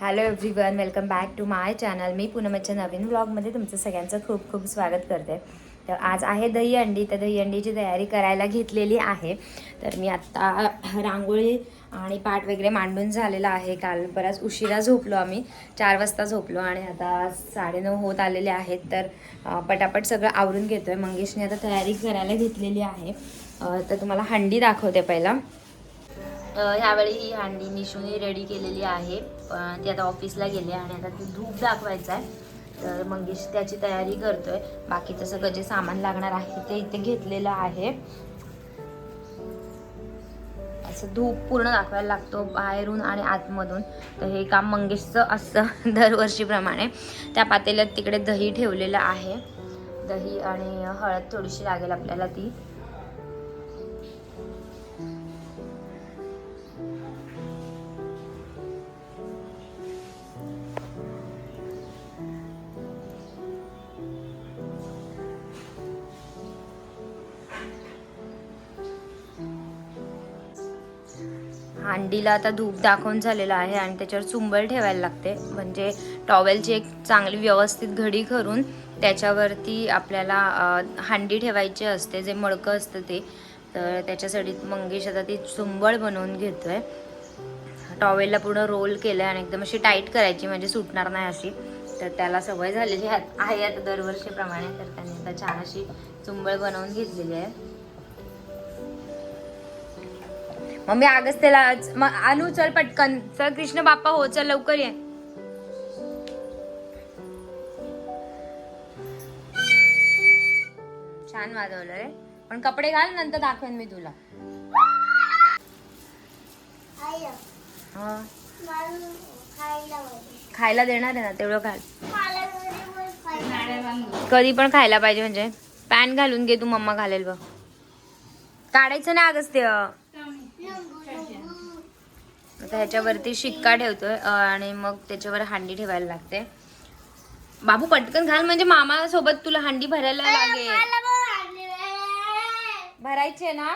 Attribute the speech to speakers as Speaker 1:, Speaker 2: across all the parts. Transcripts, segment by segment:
Speaker 1: Hello everyone welcome back to my channel मी पूनमच्या नवीन ब्लॉगमध्ये तुमचं सगळ्यांचं खूप खूप स्वागत करते. तर आज आहे दही अंडी तर दही अंडीची तयारी करायला घेतलेली आहे. तर मी आत्ता रांगोळी आणि पाट वगैरे मांडून झालेला आहे. काल बराच उशिरा झोपलो आम्ही. चार वाजता झोपलो आणि आता साडेनऊ होत आलेले आहेत. तर पटापट सगळं आवरून घेतो आहे मंगेशने आता तयारी करायला घेतलेली आहे. तर तुम्हाला हंडी दाखवते पहिला. ह्यावेळी ही हांडी निशूने रेडी केलेली आहे. ती आता ऑफिसला गेली आणि आता ती धूप दाखवायचा आहे. तर मंगेश त्याची तयारी करतोय. बाकीचं सगळं जे सामान लागणार आहे ते इथे घेतलेलं आहे. असं धूप पूर्ण दाखवायला लागतो बाहेरून आणि आतमधून. तर हे काम मंगेशचं असतं दरवर्षीप्रमाणे. त्या पातेल्यात तिकडे दही ठेवलेलं आहे. दही आणि हळद थोडीशी लागेल आपल्याला ती. हांडीला आता धूप दाखवून झालेलं आहे आणि त्याच्यावर चुंबल ठेवायला लागते. म्हणजे टॉवेलची एक चांगली व्यवस्थित घडी करून त्याच्यावरती आपल्याला हांडी ठेवायची असते जे मडकं असतं ते. तर त्याच्यासाठी मंगेश आता ती चुंबळ बनवून घेतो आहे टॉवेलला पूर्ण रोल केलं आणि एकदम अशी टाईट करायची म्हणजे सुटणार नाही अशी. तर त्याला सवय झालेली आहे. आहे आता दरवर्षीप्रमाणे तर त्याने आता छान अशी चुंबळ बनवून घेतलेली आहे. मम्मी आगच त्याला आज- म- आणू चल पटकन. चल कृष्ण बाप्पा हो चल लवकर ये. छान वाजवलं रे. पण कपडे घाल नंतर दाखवेन मी तुला. हा. खायला देणार आहे ना तेवढं घाल. कधी पण खायला पाहिजे म्हणजे. पॅन घालून घे तू मम्मा घालेल बघ. काढायचं नाही आगच ते अं. आता ह्याच्यावरती शिक्का ठेवतोय आणि मग त्याच्यावर हांडी ठेवायला लागते. बाबू पटकन घाल म्हणजे मामा सोबत तुला हांडी भरायला लागेल. भरायची. आहे ना?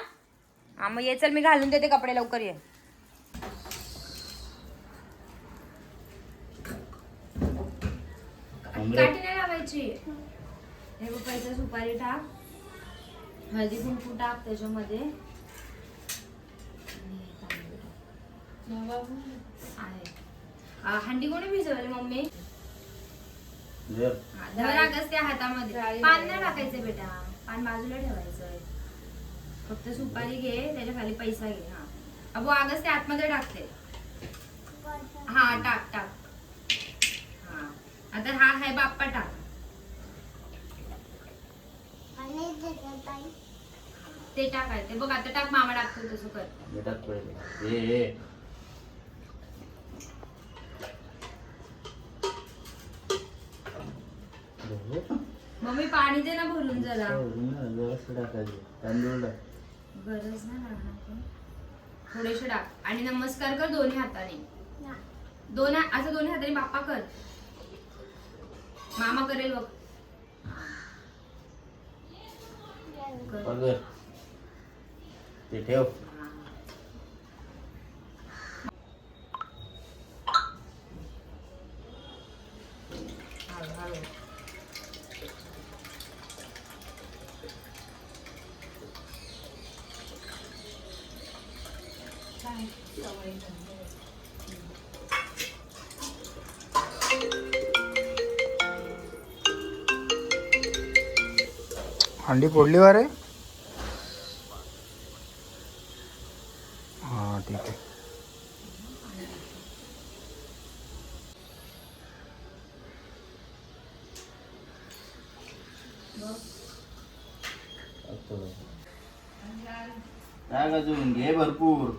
Speaker 1: हा मग ये चल मी घालून देते कपडे लवकर ये. काठी नाही लावायची. हे सुपारी टाक. हळदी कुंकू टाक त्याच्यामध्ये आणि हे तांदूळ टाक. आहे. हंडी कोणी भिजवली मम्मी? धर आगच त्या हातामध्ये. पान नाही टाकायचं बेटा. पान बाजूला ठेवायचं. फक्त सुपारी घे त्याच्याखाली पैसा घे हा. अबो आगच ते आतमध्ये टाकते हा टाक टाक. हा. आता हा आहे बाप्पा टाक. ते टाकायचे. बघ आता टाक मामा टाकतो तसं कर. मम्मी पाणी दे ना भरून जरा.
Speaker 2: व्यवस्थित टाकायचे. तांदूळ टाक.
Speaker 1: गरज नाही लागणार पण. थोडेसे टाक. आणि नमस्कार कर दोन्ही हाताने. दोन हा- असं दोन्ही हाताने बाप्पा कर. मामा करेल बघ.
Speaker 2: ते ठेव.
Speaker 3: अंडी फोडली वा रे हा ठीक आहे
Speaker 2: टाकतो बघ. टाक अजून घे भरपूर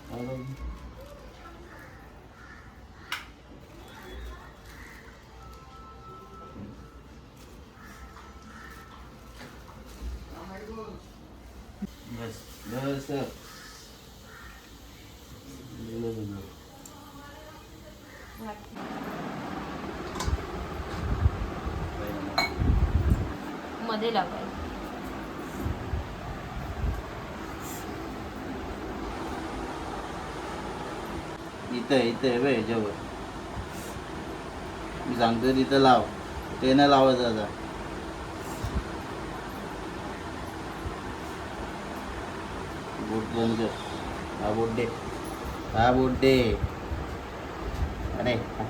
Speaker 2: टाक. Berser. No, no, no.
Speaker 1: मध्ये लावायचं
Speaker 2: इथं इथं आहे बे ह्याच्यावर मी सांगतो तिथं लाव ते नाही लावायचं आता बोट बंद कर हा बोट दे हा बोट दे अरे हा.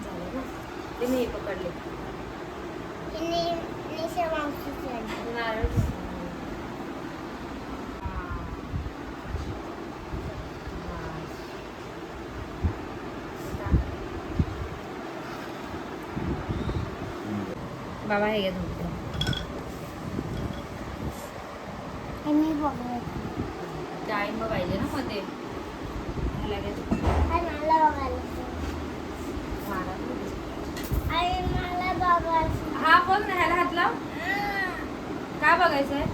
Speaker 1: झालं ना ते मी पकडले नारळ बाबा हे घे तुमचं डाळिंब पाहिजे ना मध्ये. लगेच. हा बघ ना ह्याला हात लाव. का बघायचंय?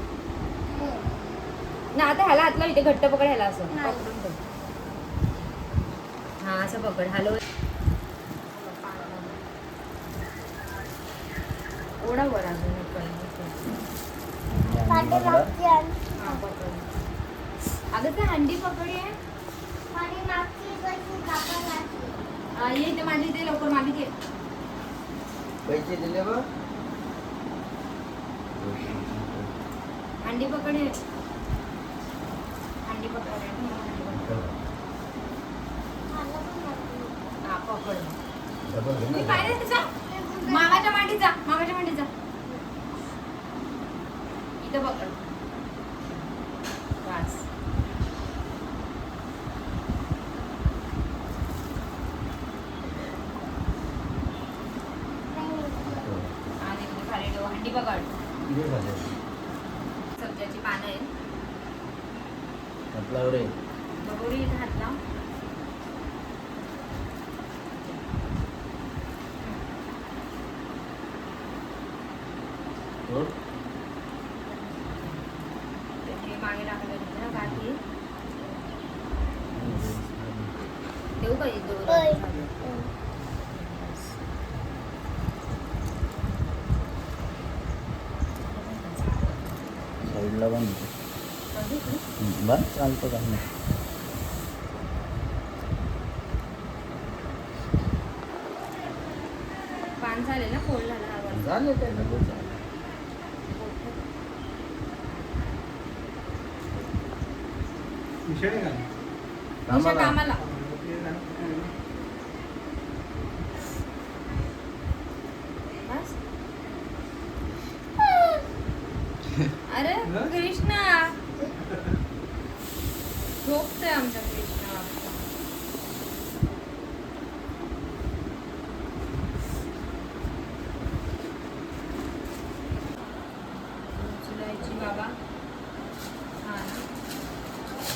Speaker 1: ना आता ह्याला हात लाव इथे घट्ट पकड ह्याला असं. पकडून. हा असं पकड. हॅलो ओढा वर अजून. हा. अगं ते हंडी पकडी आहे? हा, ये इथे माझी लवकर मागे घे.
Speaker 2: पैसे दिले बघ
Speaker 1: हंडी पकड आहे. हंडी पकड पकड. हा पकड मी पाहिजे जा मामाच्या मांडीत जा मामाच्या मांडीत जा. इथं पकड बस खाली ठेव हंडी पकड सब्जाची पानं आहेत
Speaker 2: म्हटलं रे
Speaker 1: बघोरी इथं हात लाव
Speaker 2: हो
Speaker 1: हे मागे टाकलं तिथे ना काठी देऊ का हे दोन
Speaker 3: होय.
Speaker 2: साईडला पण बस चालतं का नाही
Speaker 1: पान झाले ना फोल्ड झाला हा वर.
Speaker 2: झालं ते
Speaker 1: कामाला. अरे कृष्णा. झोपतोय आमचा कृष्णा. बाबा. हा ना.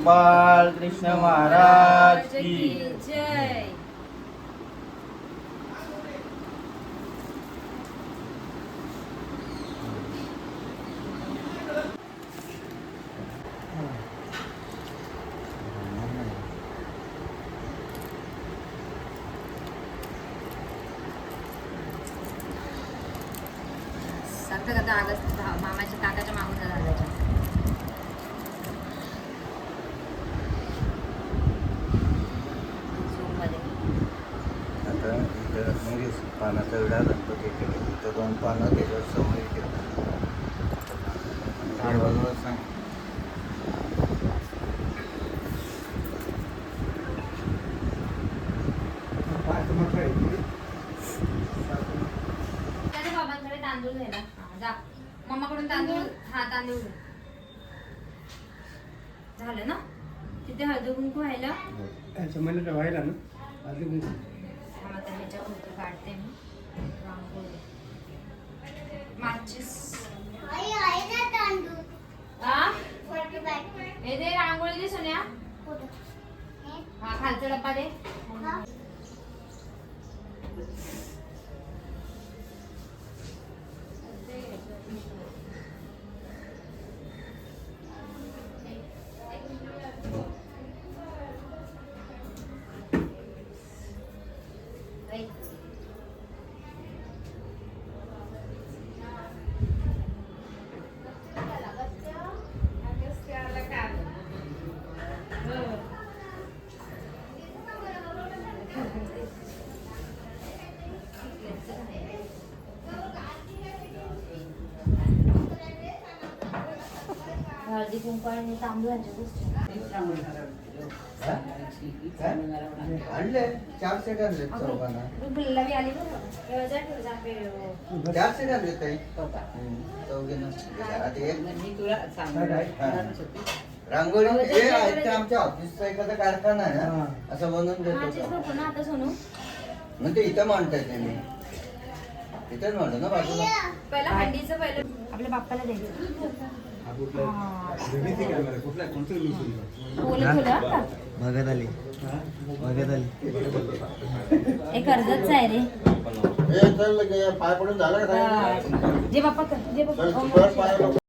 Speaker 2: गोपाल कृष्ण महाराज की
Speaker 1: जय। आगस्ट मामाच्या काकाच्या मागून झाला मध्ये
Speaker 2: आता म्हणजे पानाचा विडा गणपती केला इथं दोन पानं त्याच्यावर समोर ठेवतात झाड बाजूला सांग
Speaker 1: त्याच्या बाबांकडे तांदूळ घ्यायला हा, जा. मम्माकडून तांदूळ हा तांदूळ. झालं ना? तिथे हळदी कुंकू व्हायला
Speaker 4: व्हायला ना. अजून
Speaker 1: थांबा तर ह्याच्या भोवती काढते मी. रांगोळी माचीस. हा? हे दे रांगोळी दे सोन्या. हा खालचा डब्बा दे. हळदी कुंकू आणि
Speaker 5: हा? काय? आणले. चौघांना.
Speaker 1: आली
Speaker 5: आणले ताई. चौघींना एक.
Speaker 3: मी तुला सांगणार
Speaker 5: रांगोळी हे ते आमच्या ऑफिसचा एखादा कारखाना आहे
Speaker 6: हा.
Speaker 5: ना असं बनवून
Speaker 1: हा,
Speaker 5: देतो ते. इथं मांडताय त्यांनी इथेच मांडतो ना बाजूला?
Speaker 1: पहिलं हंडीचं पहिलं. आपल्या बाप्पाला द्यायचं. हा.
Speaker 5: बघत आली. बघत आली.
Speaker 1: हे कर्जतच आहे रे.
Speaker 5: चल लगे, पाय पडून झालं का.
Speaker 1: जे बाप्पा कर जे बाप्पा